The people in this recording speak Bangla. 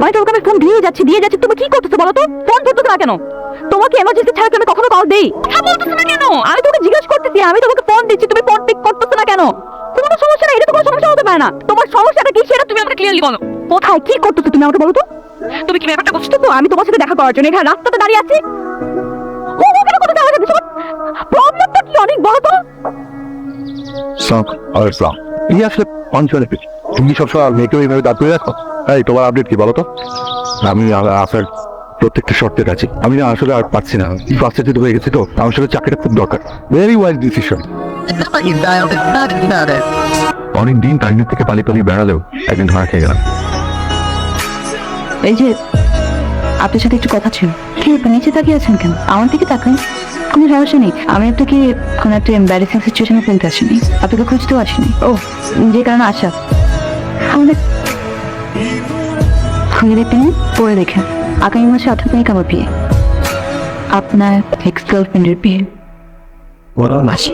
তোমাকে ফোন দিয়ে যাচ্ছি দিয়ে যাচ্ছি তুমি কি করতেছো বলো তো? ফোন ধরতেছো না কেন? তোমাকে এমার্জেন্সি ছাড়া আমি কখনো কল দেই। কথা বলতেছো না কেন? আমি তোমাকে জিজ্ঞেস করতেছি আমি তোমাকে ফোন দিচ্ছি তুমি ফোন পিক করতেছো না কেন? কোনো সমস্যা না এটা তো কোনো সমস্যা হতে পারে না। তোমার সমস্যাটা কি সেটা তুমি আমাকে ক্লিয়ারলি বলো। কোথায় কি করতেছো তুমি আমাকে বলো তো? তুমি কি ব্যাপারটা বুঝছ তো? আমি তোমার সাথে দেখা করার জন্য এখানে রাস্তাতে দাঁড়িয়ে আছি। ও ওখানে কোথাও যাওয়া যাচ্ছে প্রবলেমটা কি অনেক বড় তো? সব আর ইসলাম এই আসলে পঞ্চায়েত তুমি সবসময় মেয়েকে এইভাবে দাঁড় করে রাখো। এই, তোমার আপডেট কি বলো তো? আমি আপনার প্রত্যেকটা শর্তের আছি। আমি না আসলে আর পারছি না। ফ্রাস্ট্রেটেড হয়ে গেছি তো। আমার সাথে চাকরিটা খুব দরকার। ভেরি ওয়াইজ ডিসিশন অনেক দিন টাইমের থেকে পালি পালি বেড়ালেও একদিন ধরা খেয়ে গেলাম। এই যে, আপনার সাথে একটু কথা ছিল। কি নিচে তাকিয়ে আছেন কেন? আমার দিকে তাকান। কোনো সমস্যা নেই। আমি আপনাকে কোনো একটা এম্বারেসিং সিচুয়েশনে ফেলতে আসিনি। আপনাকে খুঁজতেও আসিনি। ও, যে কারণে আসা আমাদের খুলে দেখবেন পরে দেখেন। আগামী মাসে আঠারো তারিখ আমার বিয়ে। আপনার এক্স গার্লফ্রেন্ডের বিয়ে মাসি।